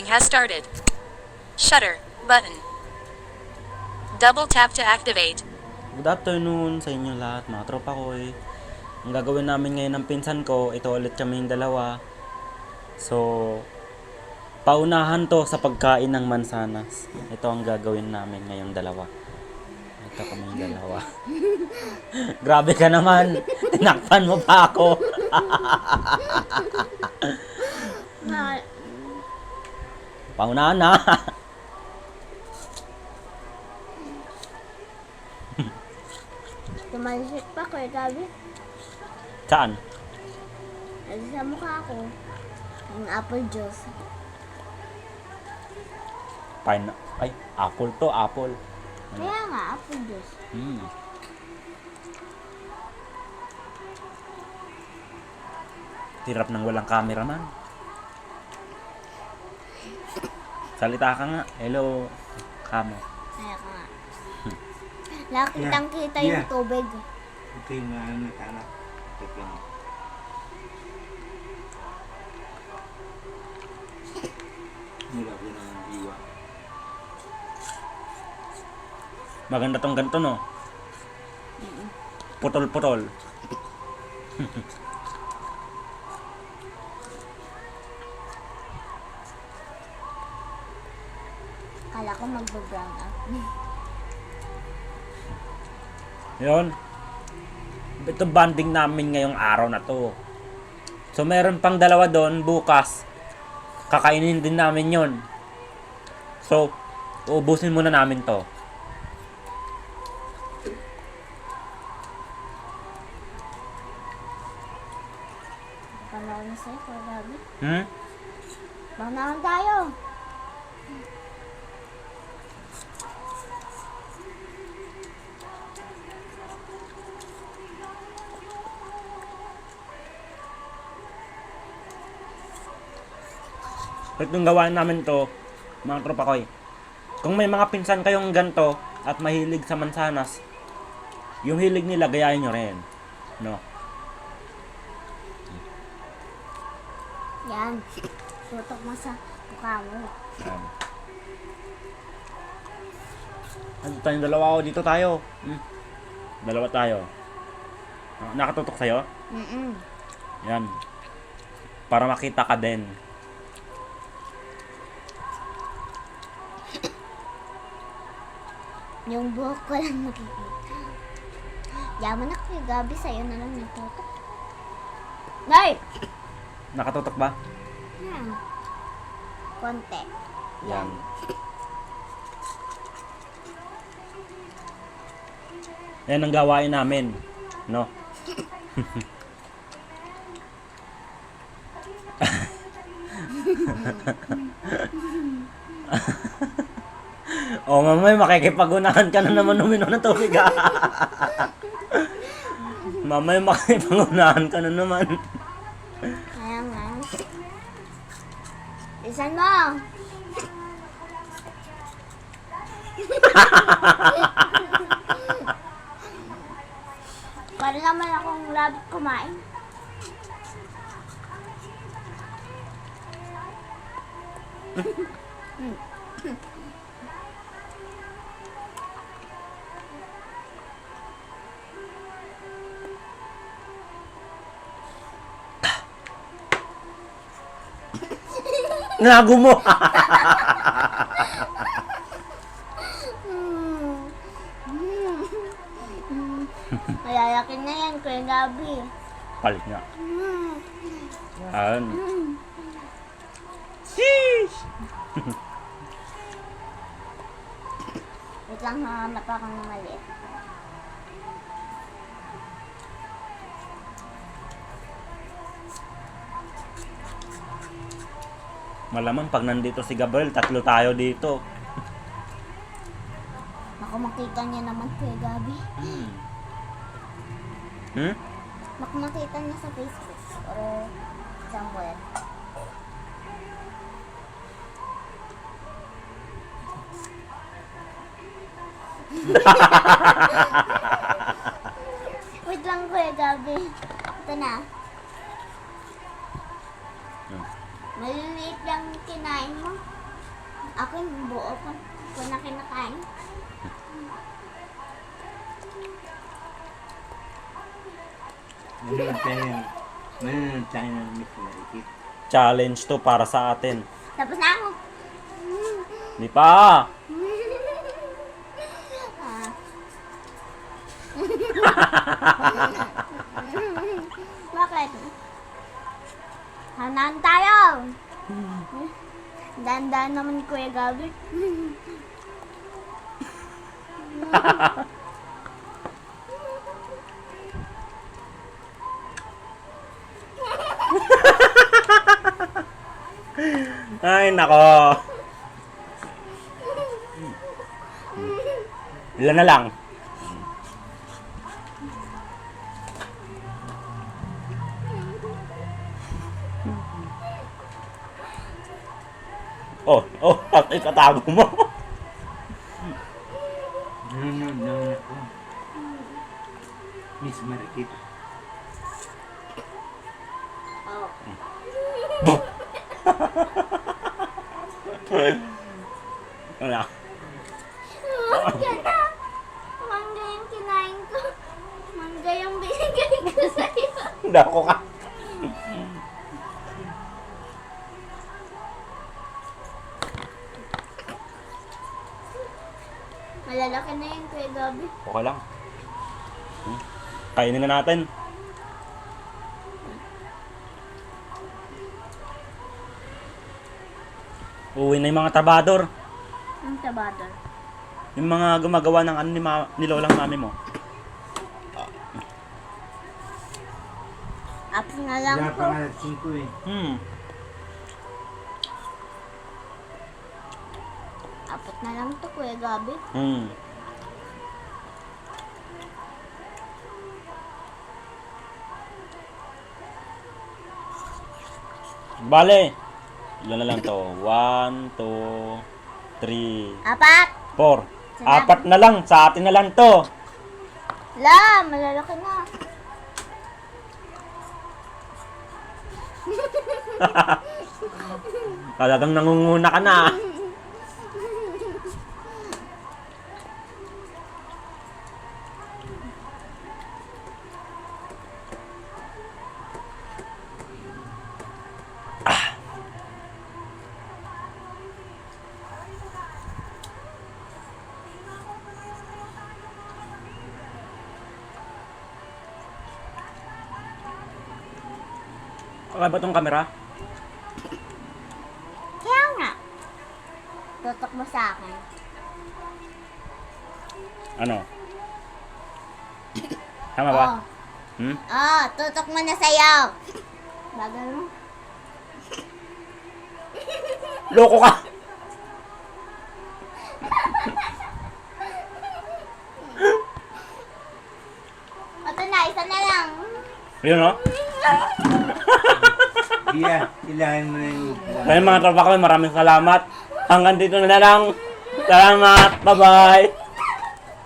Recording has started. Shutter button. Double tap to activate. Good afternoon sa inyo lahat mga tropa ko eh. Ang gagawin namin ngayon ng pinsan ko, ito ulit kami yung dalawa. So, paunahan to sa pagkain ng mansanas. Ito ang gagawin namin ngayong dalawa. Ito kami yung dalawa. Grabe ka naman. Tinakpan mo pa ako. Bakit? Paunahan na. Tumansik pa ko eh, Gabi. Saan? Ay, sa mukha ko. Yung apple juice. Pine. Ay, apple to, apple. Kaya nga, apple juice. Hmm. Hirap ng walang cameraman. Salita ka nga. Hello, kamo. Kaya ka nga. Nakitang kita yung Yeah. tubig. Ito yung mga anak-anak. Ito yung... Mula ko ng iwa. Maganda tong ganito, no? Putol-putol. Kala ko magbe-brown out. Yun. Ito banding namin ngayong araw na to. So, meron pang dalawa doon bukas. Kakainin din namin yon. So, uubusin muna namin to. Panahon na sa'yo, Kuya Gabi. Hmm? Panahon tayo. Itong gawain namin to, mga tropa ko eh. Kung may mga pinsan kayong ganto at mahilig sa mansanas, yung hilig nila gayahin nyo rin. No? Yan. Tutok mo sa mukha mo. Yan. Ano tayong dalawa ako dito tayo. Hmm. Dalawa tayo. Nakatutok sa'yo? Mm-mm. Yan. Para makita ka din. Yung buhok ko lang nakikita. Yaman na Kuya Gabi, sa'yo na lang natutok. Nay! Nakatutok ba? Hmm. Konti. Yan. Yan ang gawain namin. No? oh, mamay, makikipagunahan ka na naman uminom ng tubig, ha? mamay, makikipagunahan ka na naman. Kaya nga. Isan mo! Para naman akong rabbit kumain. Nago mo! Malalakin na yan, Kuya Gabi. Palit nga. Yan. Sheesh! Wait lang, hanap ako ng maliit. Malamang pag nandito si Gabriel, tatlo tayo dito. Baka makita niya naman, Kuya Gabi. Hmm? Baka makita niya sa Facebook or somewhere. Wait lang, Kuya Gabi. Ito na. Maliliit lang kinain mo. Ako yung buo ko. Ko na kinakain. Challenge to para sa atin. Tapos na ako. Di pa. Ah. Dandan naman Kuya Gabi. Ay, nako. Ilan na lang? Oh, oh, at ikatago mo. Nanonood naman ako. Miss Marikit. Oh. Wala. Mangga na. Mangga yung kinain ko. Mangga yung binigay ko sa'yo. Dako ka. Malalaki na yun, Kuya Gabi. Okay lang. Hmm? Kainin na natin. Uwi na yung mga trabador. Ang tabador. Yung mga gumagawa ng ano ni, ma- ni lolang mami mo. Apos na lang Wala po. pa nga 5 eh. Hmm. Apot na lang to, Kuya Gabi. Hmm. Bale. Ilan na lang to? One, two, three, Apat! four. Apat na lang. Sa atin na lang to. La, malalaki na. Talagang nangunguna ka na. Okay ba tong camera? Kaya nga. Tutok mo sa akin. Ano? Tama ba? Oh. Hmm? Oh, tutok mo na sa'yo. Bagal mo. Loko ka! Ito na, isa na lang. Yun o. Iya, kailangan mo na yung... Kaya mga tropa ko, maraming salamat. Hanggang dito na lang. Salamat. Bye-bye.